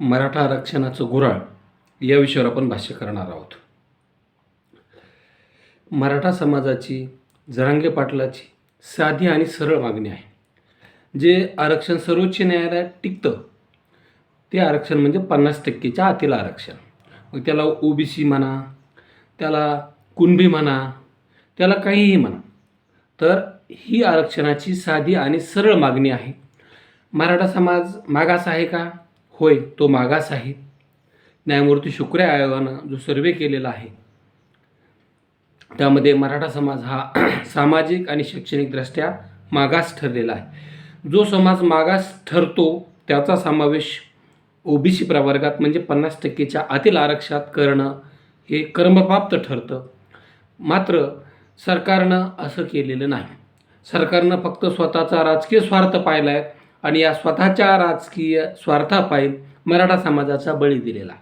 मराठा आरक्षणाचं गुराळ या विषयावर आपण भाष्य करणार आहोत. मराठा समाजाची जरांगे पाटलाची साधी आणि सरळ मागणी आहे. जे आरक्षण सर्वोच्च न्यायालयात टिकतं ते आरक्षण म्हणजे पन्नास टक्केच्या आतील आरक्षण. मग त्याला ओबीसी म्हणा त्याला कुणबी म्हणा त्याला काहीही म्हणा तर ही आरक्षणाची साधी आणि सरळ मागणी आहे. मराठा समाज मागास आहे का? होय तो मागास आहे. न्यायमूर्ती शुक्र आयोगानं जो सर्वे केलेला आहे त्यामध्ये मराठा समाज हा सामाजिक आणि शैक्षणिकदृष्ट्या मागास ठरलेला आहे. जो समाज मागास ठरतो त्याचा समावेश ओबीसी प्रवर्गात म्हणजे पन्नास टक्केच्या आतील आरक्षणात करणं हे कर्मप्राप्त ठरतं. मात्र सरकारनं असं केलेलं नाही. सरकारनं फक्त स्वतःचा राजकीय स्वार्थ पाहिला आहे आणि या स्वतःच्या राजकीय स्वार्थापायी मराठा समाजाचा बळी दिलेला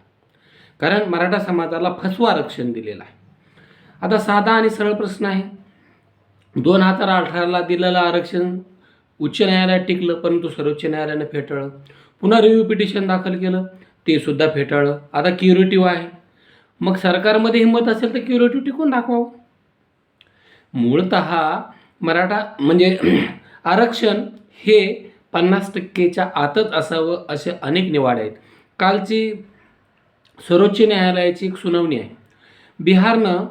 कारण मराठा समाजाला फसवा आरक्षण दिलेलं आहे. आता साधा आणि सरळ प्रश्न आहे. दोन हजार अठराला दिलेलं आरक्षण उच्च न्यायालयात टिकलं परंतु सर्वोच्च न्यायालयानं फेटाळलं. पुन्हा रिव्ह्यू पिटिशन दाखल केलं. ते सुद्धा फेटाळलं. आता क्युरेटिव्ह आहे. मग सरकारमध्ये हिंमत असेल तर क्युरेटिव्ह टिकून दाखवावं. मूळत मराठा म्हणजे आरक्षण हे पन्नास टक्केच्या आतच असावं असे अनेक निवाडे आहेत. कालची सर्वोच्च न्यायालयाची एक सुनावणी आहे. बिहारनं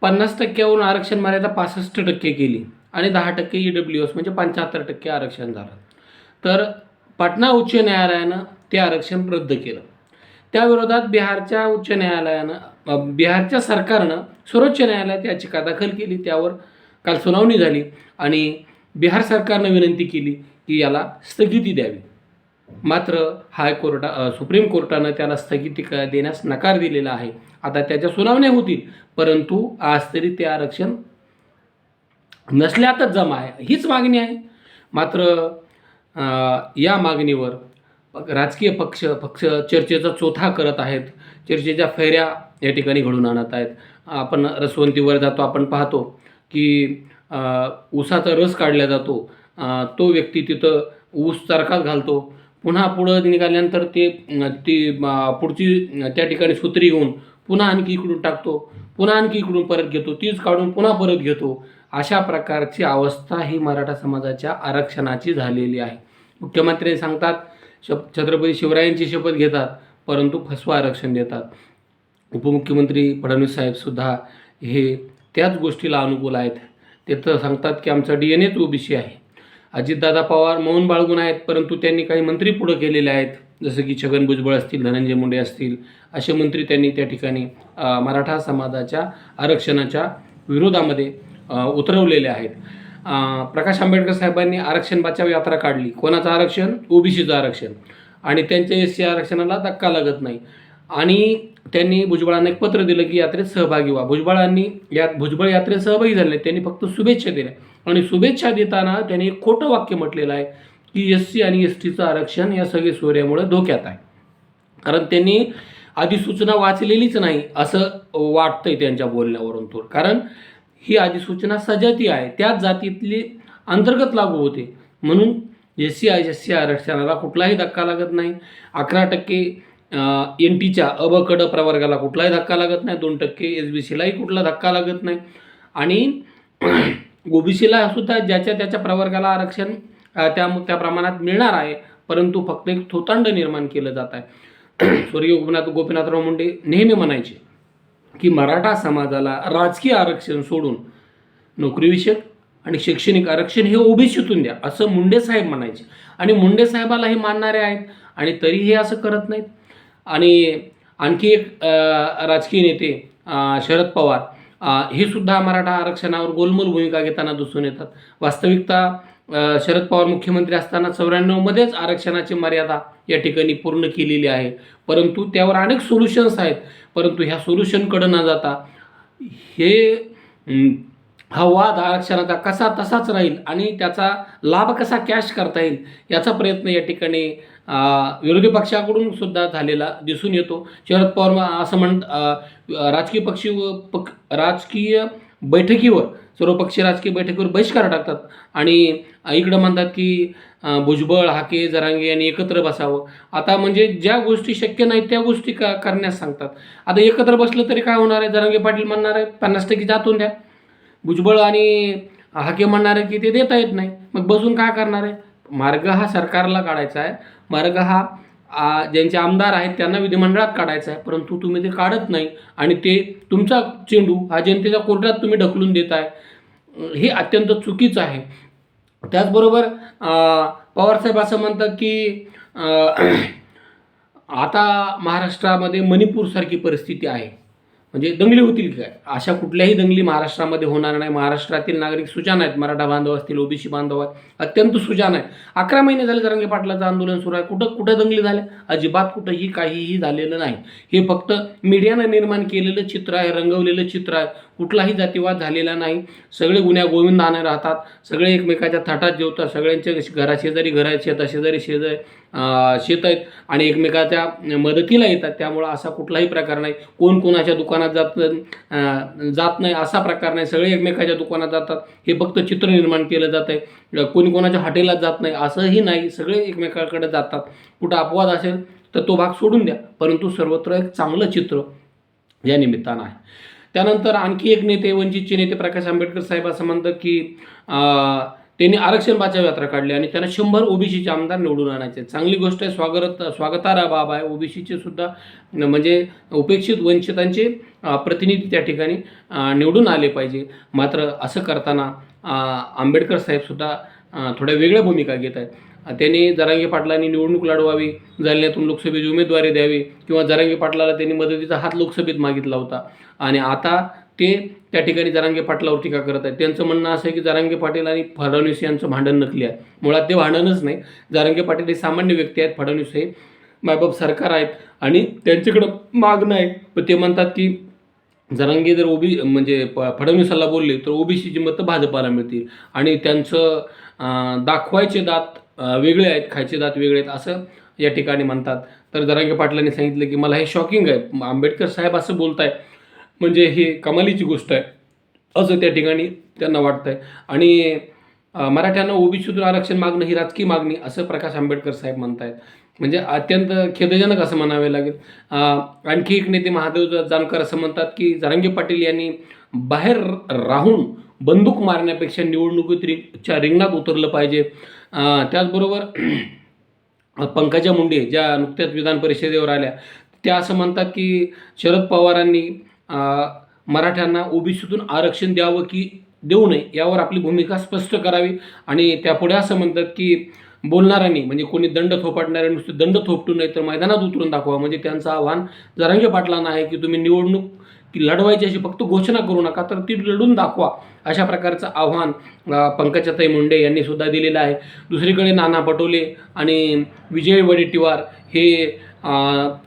पन्नास टक्क्यावरून आरक्षण मर्यादा पासष्ट टक्के केली आणि दहा टक्के ई डब्ल्यू एस म्हणजे पंच्याहत्तर टक्के आरक्षण झालं. तर पाटणा उच्च न्यायालयानं ते आरक्षण रद्द केलं. त्याविरोधात बिहारच्या उच्च न्यायालयानं बिहारच्या सरकारनं सर्वोच्च न्यायालयात याचिका दाखल केली. त्यावर काल सुनावणी झाली आणि बिहार सरकारनं विनंती केली की याला स्थगिती द्यावी. मात्र हायकोर्टा सुप्रीम कोर्टानं त्याला स्थगिती क देण्यास नकार दिलेला आहे. आता त्याच्या सुनावण्या होतील परंतु आज तरी ते आरक्षण नसल्यातच जमा आहे. हीच मागणी आहे. मात्र या मागणीवर राजकीय पक्ष पक्ष चर्चेचा चोथा करत आहेत. चर्चेच्या फेऱ्या या ठिकाणी घडून आणत आहेत. आपण रसवंतीवर जातो आपण पाहतो की ऊसाचा रस काढला जातो. तो व्यक्ती तिथं ऊस चरखात घालतो. पुन्हा पुढं निघाल्यानंतर ते ती पुढची त्या ठिकाणी सुत्री घेऊन पुन्हा आणखी इकडून टाकतो. पुन्हा आणखी इकडून परत घेतो. तीच काढून पुन्हा परत घेतो. अशा प्रकारची अवस्था ही मराठा समाजाच्या आरक्षणाची झालेली आहे. मुख्यमंत्री सांगतात शप छत्रपती शिवरायांची शपथ घेतात परंतु फसवा आरक्षण देतात. उपमुख्यमंत्री फडणवीस साहेबसुद्धा हे त्याच गोष्टीला अनुकूल आहेत. ते तर सांगतात की आमचा डी एन एच ओबीसी आहे. अजितदादा पवार मौन बाळगून आहेत परंतु त्यांनी काही मंत्री पुढं केलेले आहेत. जसं की छगन भुजबळ असतील धनंजय मुंडे असतील असे मंत्री त्यांनी त्या ठिकाणी मराठा समाजाच्या आरक्षणाच्या विरोधामध्ये उतरवलेले आहेत. प्रकाश आंबेडकर साहेबांनी आरक्षण बचाव यात्रा काढली. कोणाचं आरक्षण? ओबीसीचं आरक्षण. आणि त्यांच्या एस सी आरक्षणाला धक्का लागत नाही. आणि त्यांनी भुजबळांना एक पत्र दिलं की यात्रेत सहभागी व्हा. भुजबळांनी यात भुजबळ यात्रेत सहभागी झाले त्यांनी फक्त शुभेच्छा दिल्या. आणि शुभेच्छा देताना त्यांनी एक खोटं वाक्य म्हटलेलं आहे की एस सी आणि एस टीचं आरक्षण या सगळे सोयऱ्यामुळे धोक्यात आहे. कारण त्यांनी अधिसूचना वाचलेलीच नाही असं वाटतंय त्यांच्या बोलण्यावरून थोडं. कारण ही अधिसूचना सजाती आहे. त्याच जातीतली अंतर्गत लागू होते. म्हणून S C I S C आरक्षणाला कुठलाही धक्का लागत नाही. अकरा टक्के एन टीच्या अबकड प्रवर्गाला कुठलाही धक्का लागत नाही. दोन टक्के एस बी सीलाही कुठला धक्का लागत नाही. आणि ओबीसीला सुद्धा ज्याच्या त्याच्या प्रवर्गाला आरक्षण त्या त्या प्रमाणात मिळणार आहे परंतु फक्त एक थोतांड निर्माण केलं जात आहे. स्वर्गीय गोपीनाथ गोपीनाथराव मुंडे नेहमी म्हणायचे की मराठा समाजाला राजकीय आरक्षण सोडून नोकरीविषयक आणि शैक्षणिक आरक्षण हे ओबीसीतून द्या असं मुंडे साहेब म्हणायचे. आणि मुंडे साहेबाला हे मानणारे आहेत आणि तरीही हे असं करत नाहीत. आणि आणखी एक राजकीय नेते शरद पवार हे सुद्धा मराठा आरक्षणावर गोलमोल भूमिका घेताना दिसून येतात. वास्तविकता शरद पवार मुख्यमंत्री असताना चौऱ्याण्णवमध्येच आरक्षणाची मर्यादा या ठिकाणी पूर्ण केलेली आहे. परंतु त्यावर अनेक सोल्युशन्स आहेत. परंतु ह्या सोल्युशनकडं न जाता हे हा वाद आरक्षणाचा कसा तसाच राहील आणि त्याचा लाभ कसा कॅश करता येईल याचा प्रयत्न या ठिकाणी विरोधी पक्षाकडून सुद्धा झालेला दिसून येतो. शरद पवार असं म्हण राजकीय पक्षी व पक राजकीय बैठकीवर सर्वपक्षीय राजकीय बैठकीवर बहिष्कार टाकतात आणि इकडं म्हणतात की भुजबळ हाके जरांगे यांनी एकत्र बसावं. आता म्हणजे ज्या गोष्टी शक्य नाहीत त्या गोष्टी का करण्यास सांगतात. आता एकत्र बसलं तरी काय होणार आहे? जरांगे पाटील म्हणणार आहे पन्नास टक्के जातून द्या. भुजबळ आणि हाके म्हणणार आहे की ते देता येत नाही. मग बसून काय करणार आहे? मार्ग हा सरकारला काढायचा आहे. मार्ग हा ज्यांचे आमदार आहेत त्यांना विधिमंडळात काढायचा आहे. परंतु तुम्ही ते काढत नाही आणि ते तुमचा चेंडू हा जनतेच्या कोर्टात तुम्ही ढकलून देताय हे अत्यंत चुकीचं आहे. त्याचबरोबर पवारसाहेब असं म्हणतात की आता महाराष्ट्रामध्ये मणिपूरसारखी परिस्थिती आहे. म्हणजे दंगली होतील काय? अशा कुठल्याही दंगली महाराष्ट्रामध्ये होणार नाही. महाराष्ट्रातील नागरिक सुजान आहेत. मराठा बांधव असतील ओबीसी बांधव आहेत अत्यंत सुजान आहेत. अकरा महिने झाले जरांगे पाटलाचं आंदोलन सुरू आहे. कुठं कुठं दंगली झाल्या? अजिबात कुठंही काहीही झालेलं नाही. हे फक्त मीडियानं निर्माण केलेलं चित्र आहे रंगवलेलं चित्र आहे. कुठलाही जातीवाद झालेला नाही. सगळे गुन्ह्या गोविंदाने राहतात. सगळे एकमेकाच्या थाटात जेवतात. सगळ्यांच्या घराशेजारी घरा आहेत. शेताशेजारी शेजारी शेत आहेत आणि एकमेकाच्या मदतीला येतात. त्यामुळं असा कुठलाही प्रकार नाही. कोण कोणाच्या दुकानात जात जात नाही असा प्रकार नाही. सगळे एकमेकाच्या दुकानात जातात. हे फक्त चित्र निर्माण केलं जात आहे. कोणी कोणाच्या हॉटेलात जात नाही. असंही नाही. सगळे एकमेकाकडे जातात. कुठं अपवाद असेल तर तो भाग सोडून द्या. परंतु सर्वत्र एक चांगलं चित्र या निमित्तानं आहे. त्यानंतर आणखी एक नेते वंचितचे नेते प्रकाश आंबेडकर साहेब असं म्हणतात की त्यांनी आरक्षण बचाव यात्रा काढली आणि त्यांना शंभर ओबीसीचे आमदार निवडून आणायचे. चांगली गोष्ट आहे स्वागत स्वागतारा बाब आहे. ओबीसीचे सुद्धा म्हणजे उपेक्षित वंचितांचे प्रतिनिधी त्या ठिकाणी निवडून आले पाहिजे. मात्र असं करताना आंबेडकर साहेबसुद्धा थोड्या वेगळ्या भूमिका घेत आहेत. त्यांनी जरांगे पाटलांनी निवडणूक लढवावी जालन्यातून लोकसभेची उमेदवारी द्यावी किंवा जरांगे पाटलाला त्यांनी मदतीचा हात लोकसभेत मागितला होता. आणि आता ते त्या ठिकाणी जरांगे पाटलावर टीका करत आहेत. त्यांचं म्हणणं असं आहे की जरांगे पाटील आणि फडणवीस यांचं भांडण नकली आहे. मुळात ते भांडणच नाही. जरांगे पाटील हे सामान्य व्यक्ती आहेत. फडणवीस हे मायबाप सरकार आहेत. आणि त्यांच्याकडं मागणं आहे. पण ते म्हणतात की जरांगे जर ओबी म्हणजे प फडणवीसाला बोलले तर ओबीसीची मतं भाजपाला मिळतील. आणि त्यांचं दाखवायचे दात वेगळे आहेत. खायचे दात वेगळे आहेत असं या ठिकाणी म्हणतात. तर जरांगे पाटलांनी सांगितलं की मला हे शॉकिंग आहे. आंबेडकर साहेब असं बोलताय. म्हणजे ही कमालीची गोष्ट आहे. असं त्या ठिकाणी त्यांना वाटतं आहे आणि मराठ्यांना ओबीसीतून आरक्षण मागणं ही राजकीय मागणी असं प्रकाश आंबेडकर साहेब म्हणतायत. म्हणजे अत्यंत खेदजनक असं म्हणावे लागेल. आणखी एक नेते महादेव जानकर असं म्हणतात की जारंगी पाटील यांनी बाहेर राहून बंदूक मारण्यापेक्षा निवडणुकीत रिंगच्या रिंगणात उतरलं पाहिजे. त्याचबरोबर पंकजा मुंडे ज्या नुकत्याच विधान परिषदेवर आल्या त्या असं म्हणतात की शरद पवारांनी मराठ्यांना ओबीसीतून आरक्षण द्यावं की देऊ नये यावर आपली भूमिका स्पष्ट करावी. आणि त्यापुढे असं म्हणतात की बोलणाऱ्यांनी म्हणजे कोणी दंड थोपाटणाऱ्या नुसते दंड थोपटू नये तर मैदानात उतरून दाखवा. म्हणजे त्यांचं आव्हान जरांगे पाटलांना आहे की तुम्ही निवडणूक की लढवायची अशी फक्त घोषणा करू नका तर ती लढून दाखवा. अशा प्रकारचं आव्हान अ, पंकजाताई मुंडे यांनी सुद्धा दिलेलं आहे. दुसरीकडे नाना पटोले आणि विजय वडेट्टीवार हे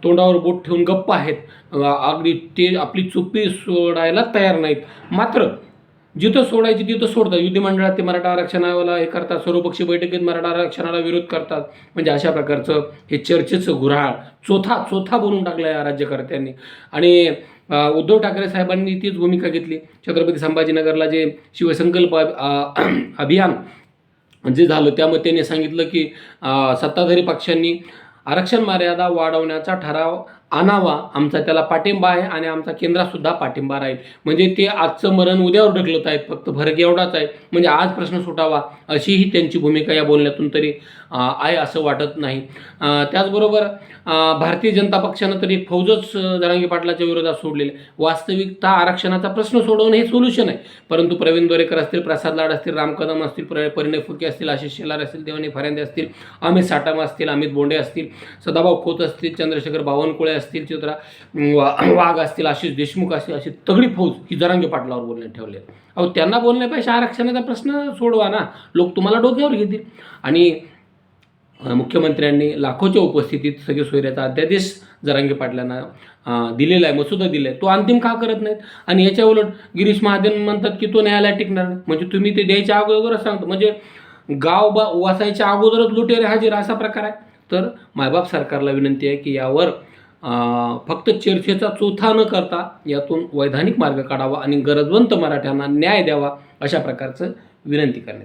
तोंडावर बोट ठेवून गप्प आहेत. अगदी ते आपली चुप्पी सोडायला तयार नाहीत. मात्र जिथं सोडायची तिथं सोडतात. विधिमंडळात ते मराठा आरक्षणाला हे करतात. सर्वपक्षीय बैठकीत मराठा आरक्षणाला विरोध करतात. म्हणजे अशा प्रकारचं हे चर्चेचं गुऱ्हाळ. चोथा चोथा बनवून टाकला या राज्यकर्त्यांनी. आणि उद्धव ठाकरे साहेबांनी तीच भूमिका घेतली. छत्रपती संभाजीनगरला जे शिवसंकल्प अभियान जे झालं त्यामध्ये त्यांनी सांगितलं की सत्ताधारी पक्षांनी आरक्षण मर्यादा वाढवण्याचा ठराव आणावा. आमचा त्याला पाठिंबा आहे आणि आमचा केंद्रातसुद्धा पाठिंबा राहील. म्हणजे ते आजचं मरण उद्यावर ढकलत आहेत. फक्त फरक एवढाच आहे. म्हणजे आज प्रश्न सुटावा अशीही त्यांची भूमिका या बोलण्यातून तरी आहे असं वाटत नाही. त्याचबरोबर भारतीय जनता पक्षानं तरी फौजच जरांगी पाटलाच्या विरोधात सोडलेले वास्तविकता आरक्षणाचा प्रश्न सोडवणं हे सोल्युशन आहे. परंतु प्रवीण दोरेकर असतील प्रसाद लाड असतील राम कदम असतील प्र परिणय फुके असतील आशिष शेलार असतील देवानी फरांदे असतील अमित साटम असतील अमित बोंडे असतील सदाभाऊ खोत असतील चंद्रशेखर बावनकुळे असतील चित्रा वा- वाघ असतील आशिष देशमुख असतील अशी तगडी फौज ही जरांगे पाटलावर बोलण्यात ठेवले अहो त्यांना बोलण्यापेक्षा आरक्षणाचा प्रश्न सोडवा ना. लोक तुम्हाला डोक्यावर घेतील. आणि मुख्यमंत्र्यांनी लाखोच्या उपस्थितीत सगळे सोयऱ्याचा अध्यादेश जरांगे पाटलांना दिलेला आहे मसुदा दिला आहे. तो अंतिम का करत नाहीत? आणि याच्या उलट गिरीश महाजन म्हणतात की तो न्यायालयात टिकणार नाही. म्हणजे तुम्ही ते द्यायच्या अगोदरच सांगतो. म्हणजे गाव बा वासायच्या अगोदरच लुटेरे हजेर असा प्रकार आहे. तर मायबाप सरकारला विनंती आहे की यावर फक्त चर्चेचा चोथा न करता यातून वैधानिक मार्ग काढावा आणि गरजवंत मराठ्यांना न्याय द्यावा अशा प्रकारचं विनंती करण्यात